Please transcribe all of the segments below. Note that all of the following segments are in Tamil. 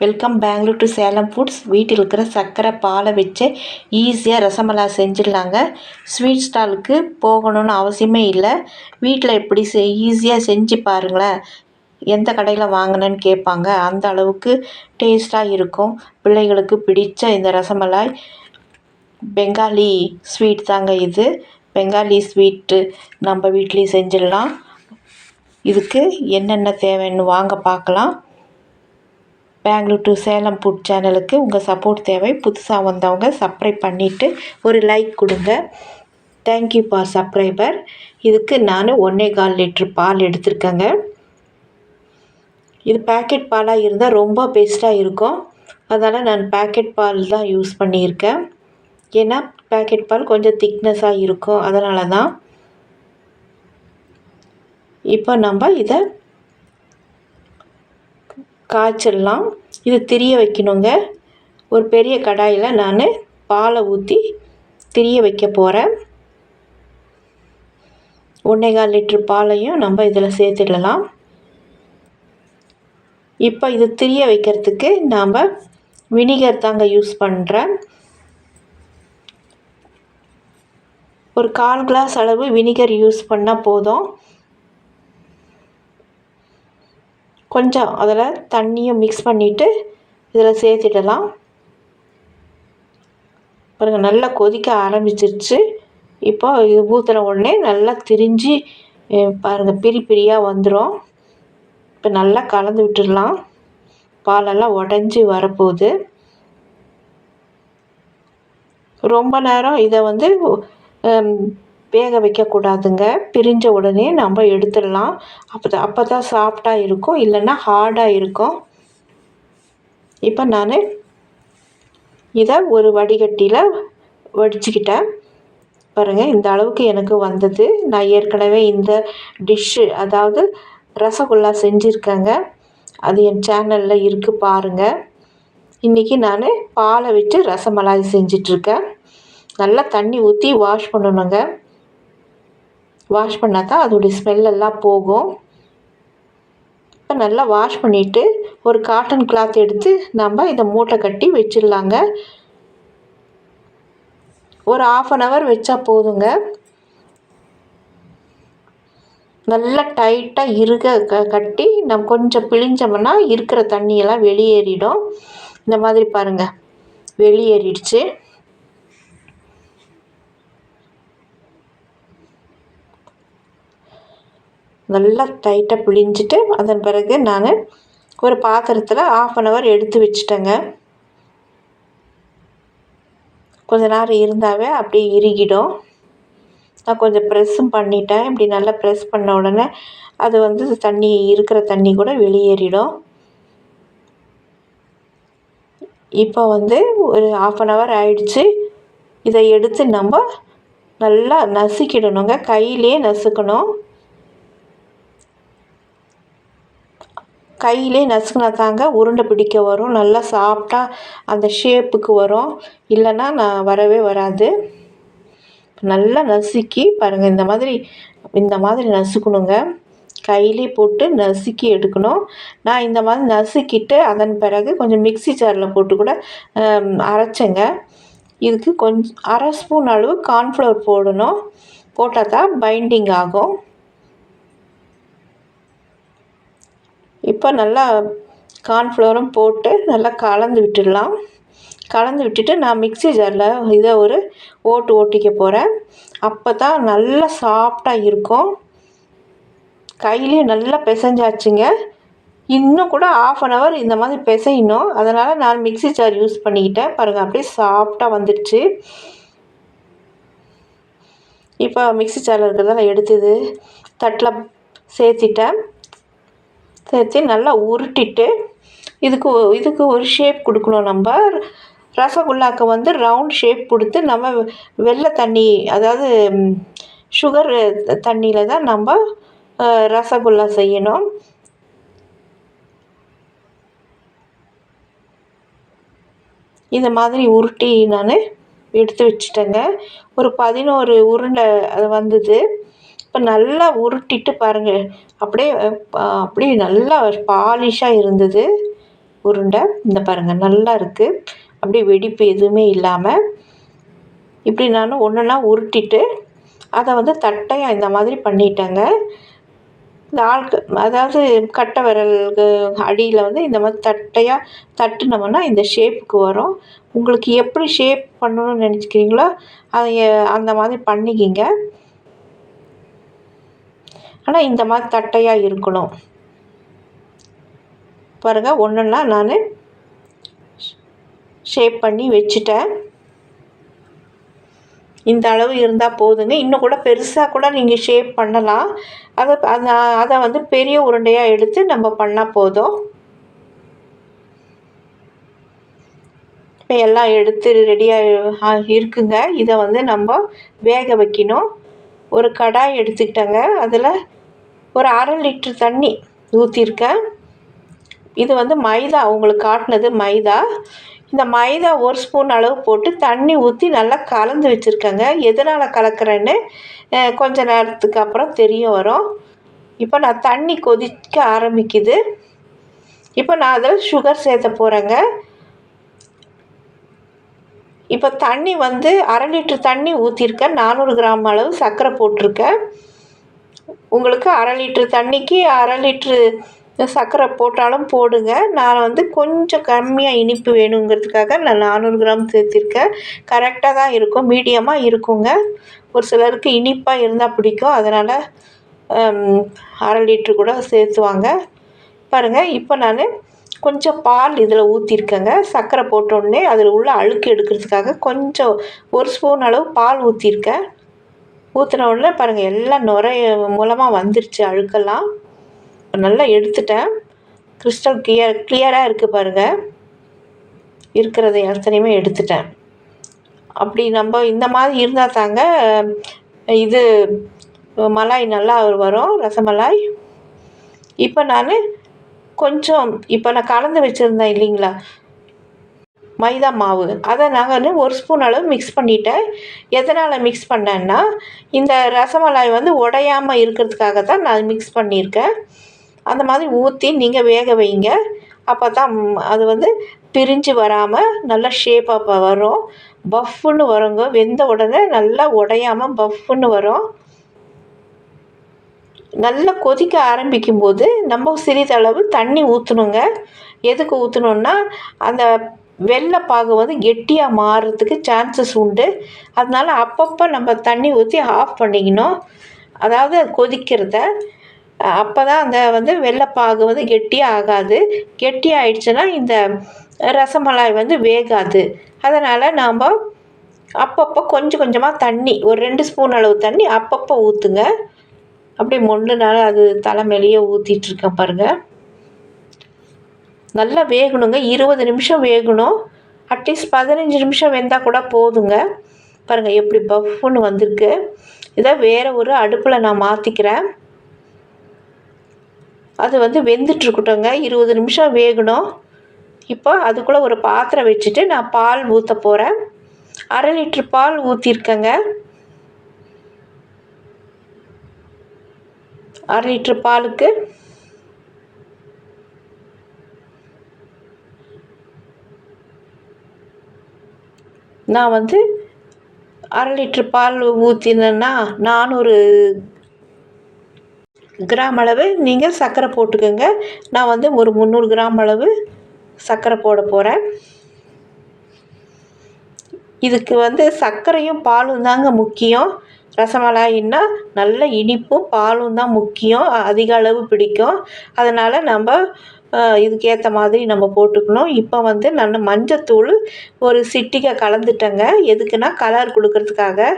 Welcome Bangalore to Salem foods வீட்டில் இருக்கிற சர்க்கரை பாலை வச்சு ஈஸியாக ரசமலாய் செஞ்சிடலாங்க. ஸ்வீட் ஸ்டாலுக்கு போகணும்னு அவசியமே இல்லை. வீட்டில் எப்படி செய் ஈஸியாக செஞ்சு பாருங்களேன். எந்த கடையில் வாங்கினேன்னு கேட்பாங்க. அந்த அளவுக்கு டேஸ்ட்டாக இருக்கும். பிள்ளைகளுக்கு பிடித்த இந்த ரசமலாய். பெங்காலி ஸ்வீட் தாங்க இது. பெங்காலி ஸ்வீட்டு நம்ம வீட்லேயும் செஞ்சிடலாம். இதுக்கு என்னென்ன தேவைன்னு வாங்க பார்க்கலாம். பெங்களூர் டு சேலம் ஃபுட் சேனலுக்கு உங்கள் சப்போர்ட் தேவை. புதுசாக வந்தவங்க சப்ஸ்கிரைப் பண்ணிவிட்டு ஒரு லைக் கொடுங்க. தேங்க்யூ ஃபார் சப்ஸ்கிரைபர் இதுக்கு நான் ஒன்றே கால் லிட்ரு பால் எடுத்திருக்கேங்க. இது பேக்கெட் பாலாக இருந்தால் ரொம்ப பெஸ்ட்டாக இருக்கும். அதனால் நான் பேக்கெட் பால் தான் யூஸ் பண்ணியிருக்கேன். ஏன்னா பேக்கெட் பால் கொஞ்சம் திக்னஸாக இருக்கும். அதனால தான் இப்போ நம்ம இதை காய்ச்சிடலாம் இது திரிய வைக்கணுங்க. ஒரு பெரிய கடாயில் நான் பாலை ஊற்றி திரிய வைக்க போகிறேன் ஒன்றேகால் லிட்ரு பாலையும் நம்ம இதில் சேர்த்துடலாம். இப்போ இது திரிய வைக்கிறதுக்கு நாம் வினிகர் தாங்க யூஸ் பண்ணுறேன் ஒரு கால் கிளாஸ் அளவு வினிகர் யூஸ் பண்ணால் போதும். கொஞ்சம் அதில் தண்ணியும் மிக்ஸ் பண்ணிவிட்டு இதில் சேர்த்திடலாம். பாருங்கள் நல்லா கொதிக்க ஆரம்பிச்சிருச்சு. இப்போ இது ஊற்றுன உடனே நல்லா திரிஞ்சு பாருங்கள் பிரி பிரியாக வந்துடும் இப்போ நல்லா கலந்து விட்டுடலாம். பாலெல்லாம் உடஞ்சி வரப்போகுது. ரொம்ப நேரம் இதை வந்து வேக வைக்கக்கூடாதுங்க. பிரிஞ்ச உடனே நம்ம எடுத்துடலாம். அப்போ தான் அப்போ தான் சாஃப்டாக இருக்கும். இல்லைன்னா ஹார்டாக இருக்கும். இப்போ நான் இதை ஒரு வடிகட்டியில் வடிச்சுக்கிட்டேன். பாருங்கள் இந்த அளவுக்கு எனக்கு வந்தது. நான் ஏற்கனவே இந்த டிஷ்ஷு அதாவது ரசகுல்லா செஞ்சுருக்கேங்க. அது என் சேனலில் இருக்குது பாருங்கள் இன்றைக்கி நான் பாலை வச்சு ரசமலாய் செஞ்சிட்ருக்கேன். நல்லா தண்ணி ஊற்றி வாஷ் பண்ணணுங்க. வாஷ் பண்ணால் தான் அதோடைய ஸ்மெல்லெல்லாம் போகும். இப்போ நல்லா வாஷ் பண்ணிவிட்டு ஒரு காட்டன் கிளாத் எடுத்து நம்ம இதை மூட்டை கட்டி வச்சிடலாங்க. ஒரு ஆஃப் அன் ஹவர் வச்சா போதுங்க. நல்லா டைட்டாக இருக க கட்டி நம்ம கொஞ்சம் பிழிஞ்சோம்னா இருக்கிற தண்ணியெல்லாம் வெளியேறிடும். இந்த மாதிரி பாருங்கள் வெளியேறிடுச்சு. நல்லா டைட்டாக பிழிஞ்சிட்டு அதன் பிறகு நான் ஒரு பாத்திரத்தில் ஆஃப் அன் ஹவர் எடுத்து வச்சுட்டேங்க. கொஞ்ச நேரம் இருந்தாவே அப்படியே இறுகிடும். நான் கொஞ்சம் ப்ரெஸ்ஸும் பண்ணிட்டேன். இப்படி நல்லா ப்ரெஸ் பண்ண உடனே அது வந்து தண்ணி இருக்கிற தண்ணி கூட வெளியேறிடும். இப்போ வந்து ஒரு ஆஃப் அன் ஹவர் ஆயிடுச்சு. இதை எடுத்து நம்ம நல்லா நசுக்கிடணுங்க. கையிலே நசுக்கணும். கையிலே நசுக்கினா உருண்டை பிடிக்க வரும். நல்லா சாஃப்டாக அந்த ஷேப்புக்கு வரும். இல்லைன்னா நான் வரவே வராது. நல்லா நசுக்கி பாருங்கள் இந்த மாதிரி இந்த மாதிரி நசுக்கணுங்க. கையிலே போட்டு நசுக்கி எடுக்கணும். நான் இந்த மாதிரி நசுக்கிட்டு அதன் பிறகு கொஞ்சம் மிக்சி ஜாரில் போட்டு கூட அரைச்சேங்க. இதுக்கு கொஞ்சம் அரை ஸ்பூன் அளவு கார்ன்ஃப்ளவர் போடணும். போட்டால் தான் பைண்டிங் ஆகும். இப்போ நல்லா கார்ன்ஃப்ளோரும் போட்டு நல்லா கலந்து விட்டுடலாம். கலந்து விட்டுட்டு நான் மிக்ஸி ஜாரில் இதை ஒரு ஓட்டு ஓட்டிக்க போகிறேன் அப்போ தான் நல்லா சாஃப்டாக இருக்கும். கையிலையும் நல்லா பிசைஞ்சாச்சுங்க. இன்னும் கூட ஆஃப் அன் ஹவர் இந்த மாதிரி பிசையணும். அதனால் நான் மிக்ஸி ஜார் யூஸ் பண்ணிக்கிட்டேன். பாருங்கள் அப்படியே சாஃப்டாக வந்துடுச்சு. இப்போ மிக்ஸி ஜாரில் இருக்கிறதெல்லாம் எடுத்தது தட்டில் சேர்த்திட்டேன். சேர்த்து நல்லா உருட்டிட்டு இதுக்கு இதுக்கு ஒரு ஷேப் கொடுக்கணும் நம்ம. ரசகுல்லாக்கு வந்து ரவுண்ட் ஷேப் கொடுத்து நம்ம வெள்ளை தண்ணி அதாவது சுகர் தண்ணியில் தான் நம்ம ரசகுல்லா செய்யணும். இந்த மாதிரி உருட்டி நான் எடுத்து வச்சுட்டேங்க. ஒரு பதினோரு உருண்டை அது வந்தது. இப்போ நல்லா உருட்டிட்டு பாருங்கள் அப்படியே அப்படியே நல்லா பாலிஷாக இருந்தது. உருண்டை. இந்த பாருங்கள் நல்லா இருக்குது அப்படியே வெடிப்பு எதுவுமே இல்லாமல் இப்படி நான் ஒன்றுனா உருட்டிட்டு அதை வந்து தட்டையாக இந்த மாதிரி பண்ணிட்டேங்க. இந்த ஆள்க்கு அதாவது கட்டை விரலுக்கு அடியில் வந்து இந்த மாதிரி தட்டையாக தட்டுனோம்னா இந்த ஷேப்புக்கு வரும். உங்களுக்கு எப்படி ஷேப் பண்ணணும்னு நினச்சிக்கிறீங்களோ அதை அந்த மாதிரி பண்ணிக்கிங்க. ஆனால் இந்த மாதிரி தட்டையாக இருக்கணும். பாருங்கள் ஒன்றுன்னா நான் ஷேப் பண்ணி வச்சுட்டேன். இந்த அளவு இருந்தால் போதுங்க. இன்னும் கூட பெருசாக கூட நீங்கள் ஷேப் பண்ணலாம். அதை அதை அதை வந்து பெரிய உருண்டையாக எடுத்து நம்ம பண்ணால் போதும். இப்போ எல்லாம் எடுத்து ரெடியாக இருக்குங்க. இதை வந்து நம்ம வேக வைக்கணும். ஒரு கடாய் எடுத்துக்கிட்டேங்க. அதில் ஒரு அரை லிட்டர் தண்ணி ஊற்றிருக்கேன் இது வந்து மைதா உங்களுக்கு காட்டினது மைதா. இந்த மைதா ஒரு ஸ்பூன் அளவு போட்டு தண்ணி ஊற்றி நல்லா கலந்து வச்சுருக்கேங்க. எதனால் கலக்கிறேன்னு கொஞ்ச நேரத்துக்கு அப்புறம் தெரிய வரும். இப்போ நான் தண்ணி கொதிக்க ஆரம்பிக்குது. இப்போ நான் அதில் சுகர் சேர்த்த போகிறேங்க இப்போ தண்ணி வந்து அரை லிட்ரு தண்ணி ஊற்றிருக்கேன் நானூறு கிராம் அளவு சர்க்கரை போட்டிருக்கேன். உங்களுக்கு அரை லிட்ரு தண்ணிக்கு அரை லிட்ரு சர்க்கரை போட்டாலும் போடுங்க. நான் வந்து கொஞ்சம் கம்மியாக இனிப்பு வேணுங்கிறதுக்காக நான் நானூறு கிராம் சேர்த்திருக்கேன். கரெக்டாக தான் இருக்கும். மீடியமாக இருக்குங்க. ஒரு சிலருக்கு இனிப்பாக இருந்தால் பிடிக்கும். அதனால் அரை லிட்ரு கூட சேர்த்துவாங்க. பாருங்கள் இப்போ நான் கொஞ்சம் பால் இதில் ஊற்றிருக்கேங்க சர்க்கரை போட்டோடனே அதில் உள்ள அழுக்கு எடுக்கிறதுக்காக கொஞ்சம் ஒரு ஸ்பூன் அளவு பால் ஊற்றிருக்கேன் ஊற்றின உடனே பாருங்கள் எல்லாம் நுரைய மூலமாக வந்துருச்சு அழுக்கெல்லாம். நல்லா எடுத்துட்டேன். கிறிஸ்டல் கிளியர் கிளியராக இருக்குது பாருங்கள் இருக்கிறத எத்தனையுமே எடுத்துட்டேன். அப்படி நம்ம இந்த மாதிரி இருந்தால் தாங்க இது மலாய் நல்லா வரும் ரசமலாய். இப்போ நான் கொஞ்சம் இப்போ நான் கலந்து வச்சுருந்தேன் இல்லைங்களா? மைதா மாவு. அதை நான் வந்து ஒரு ஸ்பூன் அளவு மிக்ஸ் பண்ணிவிட்டேன் எதனால் மிக்ஸ் பண்ணேன்னா இந்த ரசமலாய் வந்து உடையாமல் இருக்கிறதுக்காக தான் நான் மிக்ஸ் பண்ணியிருக்கேன். அந்த மாதிரி ஊற்றி நீங்கள் வேக வைங்க. அப்போ தான் அது வந்து பிரிஞ்சு வராமல் நல்லா ஷேப்பாக வரும். பஃப்புன்னு வருங்க. வெந்த உடனே நல்லா உடையாமல் பஃப்புன்னு வரும். நல்லா கொதிக்க ஆரம்பிக்கும் போது நம்ம சிறிதளவு தண்ணி ஊற்றணுங்க எதுக்கு ஊற்றணுன்னா அந்த வெள்ளைப்பாகு வந்து கெட்டியாக மாறுறதுக்கு சான்சஸ் உண்டு. அதனால் அப்பப்போ நம்ம தண்ணி ஊற்றி ஆஃப் பண்ணிக்கணும். அதாவது கொதிக்கிறத அப்போ தான் அந்த வந்து வெள்ளைப்பாகு வந்து கெட்டியாக ஆகாது. கெட்டி ஆயிடுச்சுன்னா இந்த ரசமலாய் வந்து வேகாது. அதனால் நாம் அப்பப்போ கொஞ்சம் கொஞ்சமாக தண்ணி ஒரு ரெண்டு ஸ்பூன் அளவு தண்ணி அப்பப்போ ஊற்றுங்க அப்படியே மொண்டுனால அது தலை மேலேயே ஊற்றிட்டுருக்கேன் பாருங்கள் நல்லா வேகணுங்க. இருபது நிமிஷம் வேகணும். அட்லீஸ்ட் பதினஞ்சு நிமிஷம் வெந்தால் கூட போதுங்க. பாருங்கள் எப்படி பஃப்னு வந்திருக்கு. இதை வேறு ஒரு அடுப்பில் நான் மாற்றிக்கிறேன் அது வந்து வெந்துட்டுருக்கட்டுங்க இருபது நிமிஷம் வேகணும். இப்போ அதுக்குள்ளே ஒரு பாத்திரம் வச்சுட்டு நான் பால் ஊற்ற போகிறேன் அரை லிட்ரு பால் ஊற்றிருக்கேங்க அரை லிட்ரு பாலுக்கு நான் வந்து அரை லிட்ரு பால் ஊற்றினேன்னா நானூறு கிராம் அளவு. நீங்கள் சர்க்கரை போட்டுக்கோங்க. நான் வந்து ஒரு முந்நூறு கிராம் அளவு சர்க்கரை போட போகிறேன் இதுக்கு வந்து சர்க்கரையும் பாலும் தாங்க முக்கியம். ரசமலாயின்னா நல்ல இனிப்பும் பாலும் தான் முக்கியம் அதிக அளவு பிடிக்கும். அதனால் நம்ம இதுக்கேற்ற மாதிரி நம்ம போட்டுக்கணும். இப்போ வந்து நான் மஞ்சத்தூள் ஒரு சிட்டிகை கலந்துட்டேங்க. எதுக்குன்னா கலர் கொடுக்கறதுக்காக.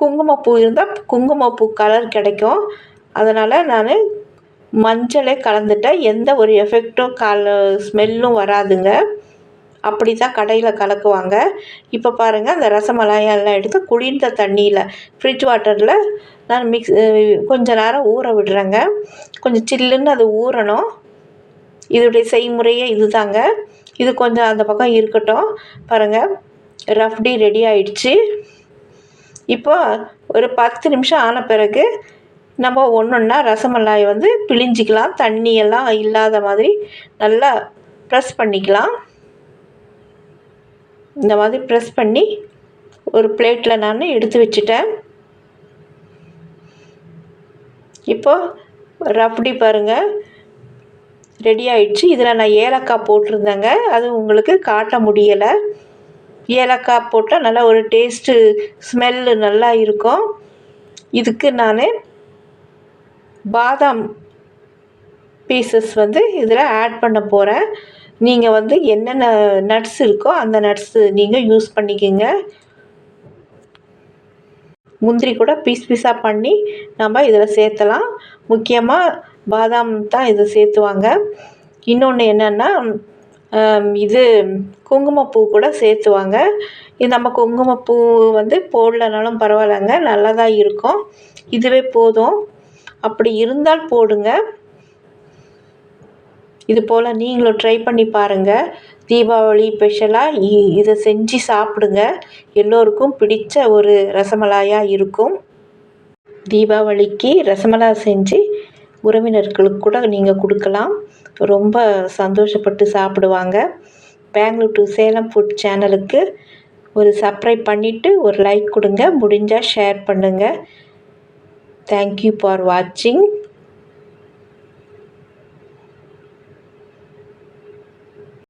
குங்குமப்பூ இருந்தால் குங்குமப்பூ கலர் கிடைக்கும். அதனால் நான் மஞ்சளே கலந்துட்டேன். எந்த ஒரு எஃபெக்டும் கல ஸ்மெல்லும் வராதுங்க. அப்படி தான் கடையில் கலக்குவாங்க. இப்போ பாருங்கள் அந்த ரசமலாயெல்லாம் எடுத்து குளிர்ந்த தண்ணியில் ஃப்ரிட்ஜ் வாட்டரில் நான் மிக்ஸ் கொஞ்சம் நேரம் ஊற விடுறேங்க. கொஞ்சம் சில்லுன்னு அது ஊறணும். இதோடைய செய்முறையே இது தாங்க இது கொஞ்சம் அந்த பக்கம் இருக்கட்டும். பாருங்கள் ரஃப்டி ரெடி ஆயிடுச்சு. இப்போ ஒரு பத்து நிமிஷம் ஆன பிறகு நம்ம ஒன்று ஒன்றா ரசமலாய் வந்து பிழிஞ்சிக்கலாம். தண்ணியெல்லாம் இல்லாத மாதிரி நல்லா ப்ரெஸ் பண்ணிக்கலாம். இந்த மாதிரி ப்ரெஸ் பண்ணி ஒரு பிளேட்டில் நான் எடுத்து வச்சுட்டேன். இப்போது ரப்டி பாருங்கள் ரெடி ஆயிடுச்சு. இதில் நான் ஏலக்காய் போட்டிருந்தேங்க. அது உங்களுக்கு காட்ட முடியலை. ஏலக்காய் போட்டால் நல்லா ஒரு டேஸ்ட்டு ஸ்மெல்லு நல்லா இருக்கும். இதுக்கு நான் பாதாம் பீசஸ் வந்து இதில் ஆட் பண்ண போகிறேன் நீங்கள் வந்து என்னென்ன நட்ஸ் இருக்கோ அந்த நட்ஸு நீங்கள் யூஸ் பண்ணிக்கோங்க. முந்திரி கூட பீஸ் பீஸாக பண்ணி நம்ம இதில் சேர்த்தலாம். முக்கியமாக பாதாம் தான் இதை சேர்த்துவாங்க. இன்னொன்று என்னென்னா இது குங்குமப்பூ கூட சேர்த்துவாங்க. இது நம்ம குங்குமப்பூ வந்து போடலனாலும் பரவாயில்லங்க நல்லா தான் இருக்கும். இதுவே போதும். அப்படி இருந்தால் போடுங்க. இது போல் நீங்களும் ட்ரை பண்ணி பாருங்கள் தீபாவளி ஸ்பெஷலாக இதை செஞ்சு சாப்பிடுங்க. எல்லோருக்கும் பிடித்த ஒரு ரசமலாயாக இருக்கும். தீபாவளிக்கு ரசமலா செஞ்சு உறவினர்களுக்கு கூட நீங்கள் கொடுக்கலாம். ரொம்ப சந்தோஷப்பட்டு சாப்பிடுவாங்க. பெங்களூர் டு சேலம் ஃபுட் சேனலுக்கு ஒரு சப்ஸ்கிரைப் பண்ணிவிட்டு ஒரு லைக் கொடுங்க. முடிஞ்சால் ஷேர் பண்ணுங்கள் தேங்க்யூ ஃபார் வாட்சிங்